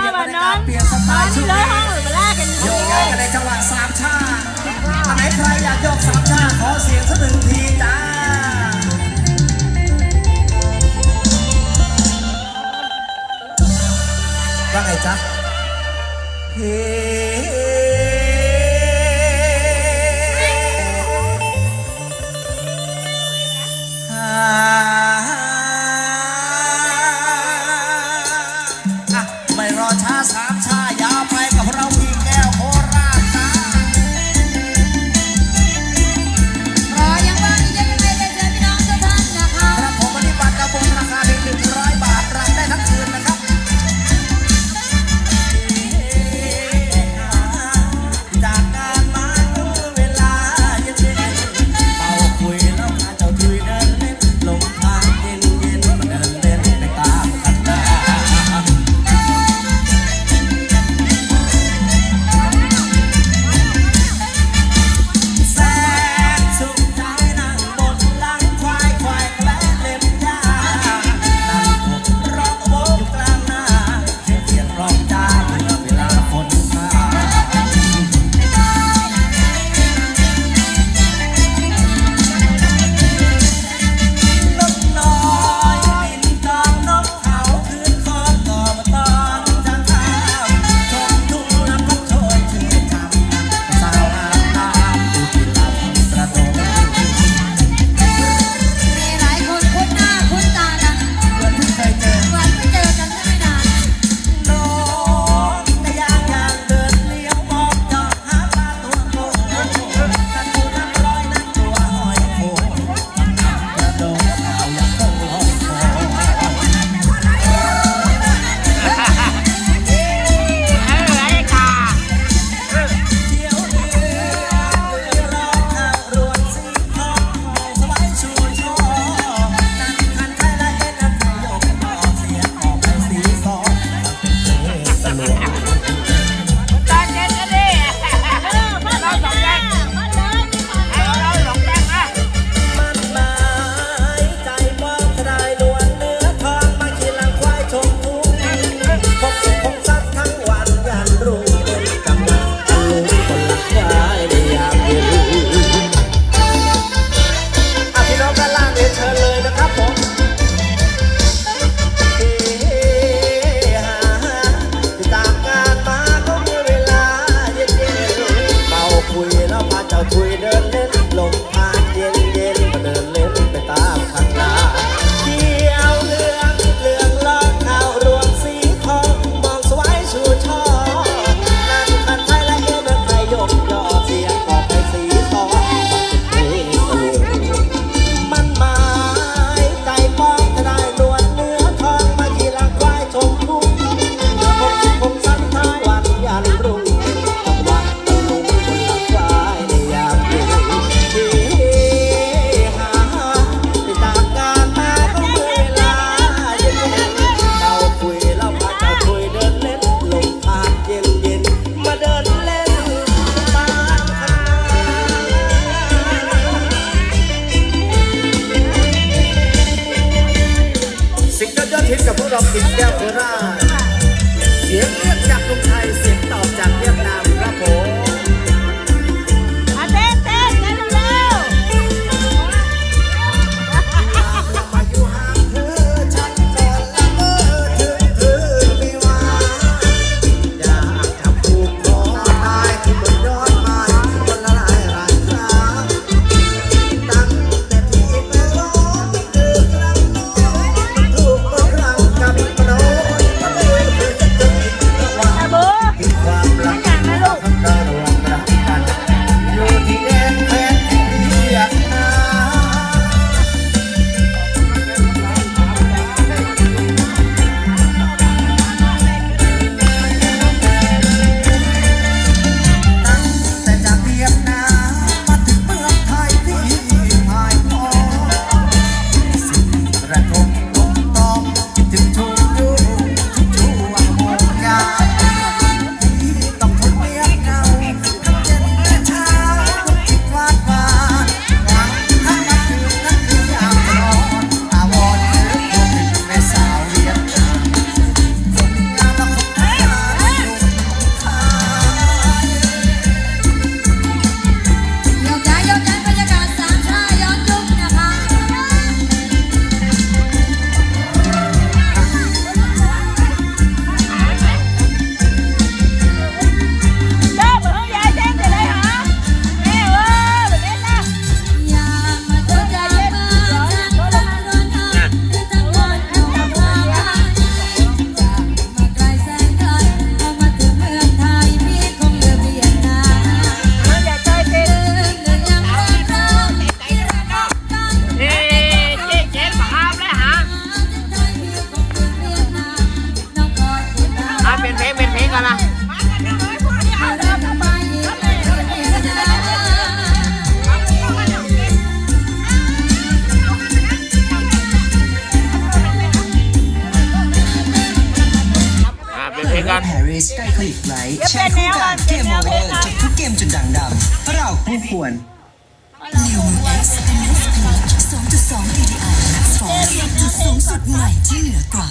เปลี่ยนบรรยากาศเปลี่ยนสไตล์ชุดนี้โยกย้ายกันในจังหวะสามชาอันไหนใครอยากโยกสามชาขอเสียงสักหนึ่งทีจ้าว่าไงจ๊ะเฮ้ กว่า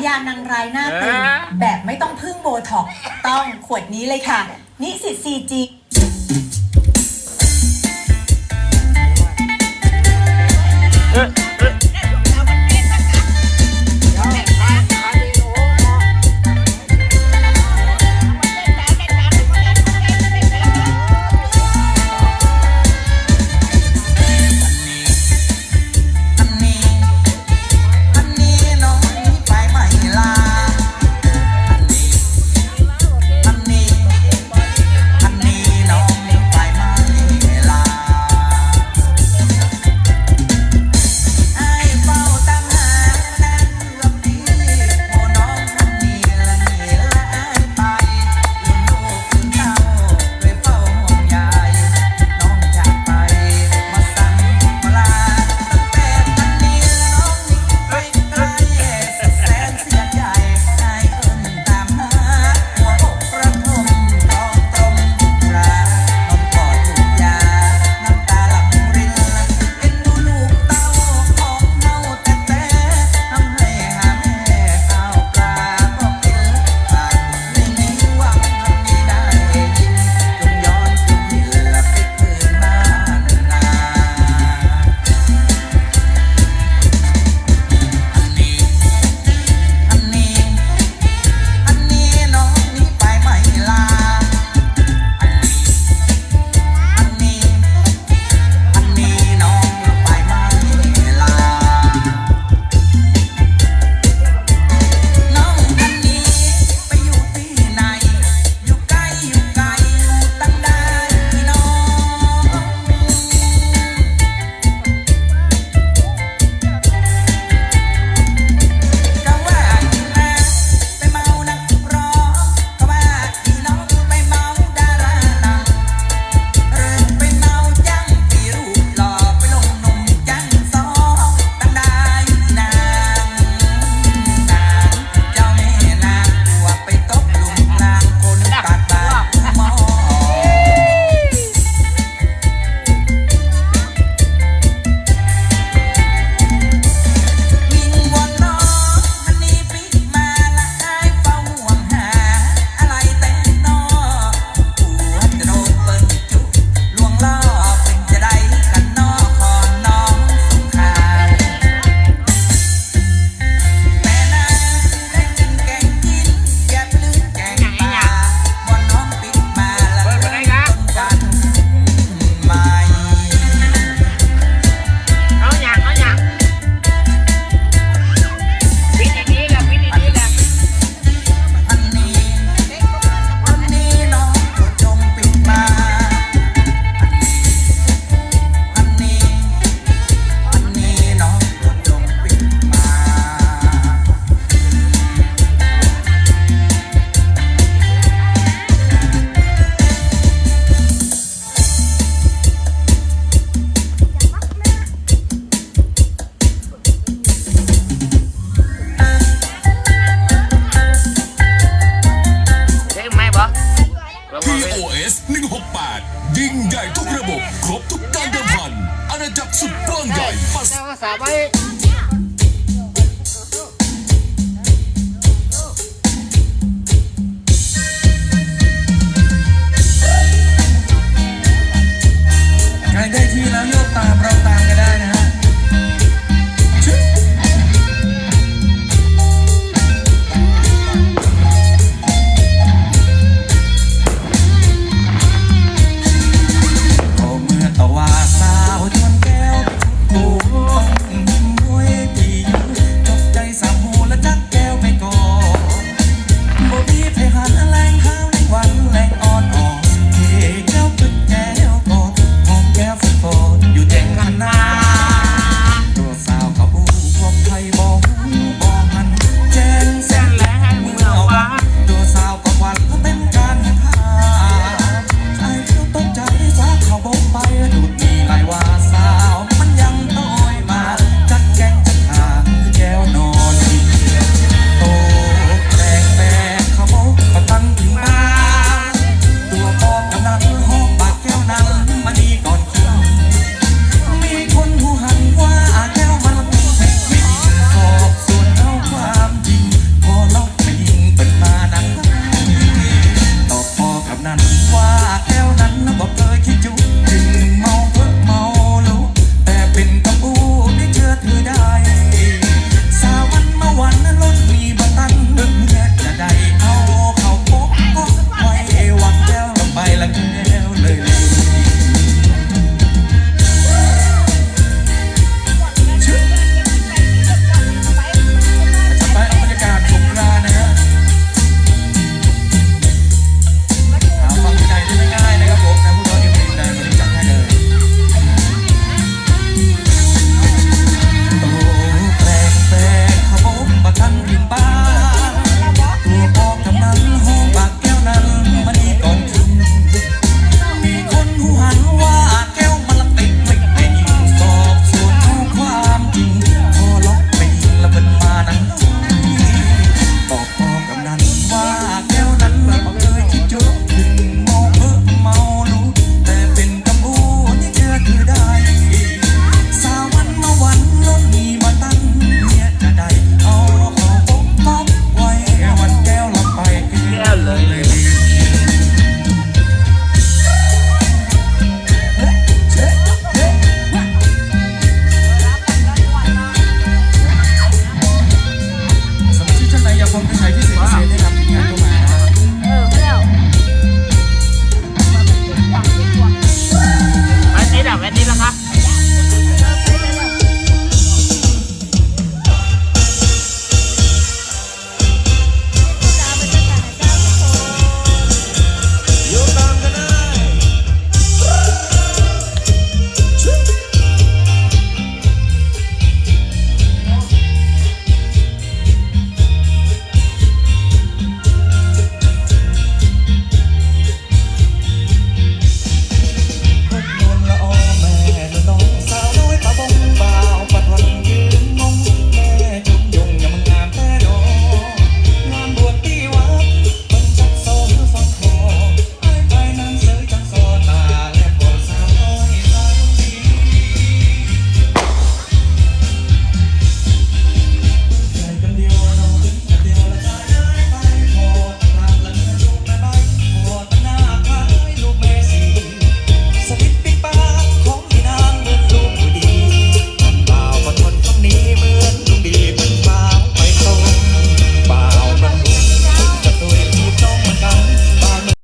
ายานางรายหน้าตึงแบบไม่ต้องพึ่งโบท็อกต้องขวดนี้เลยค่ะ นิสิตซีจี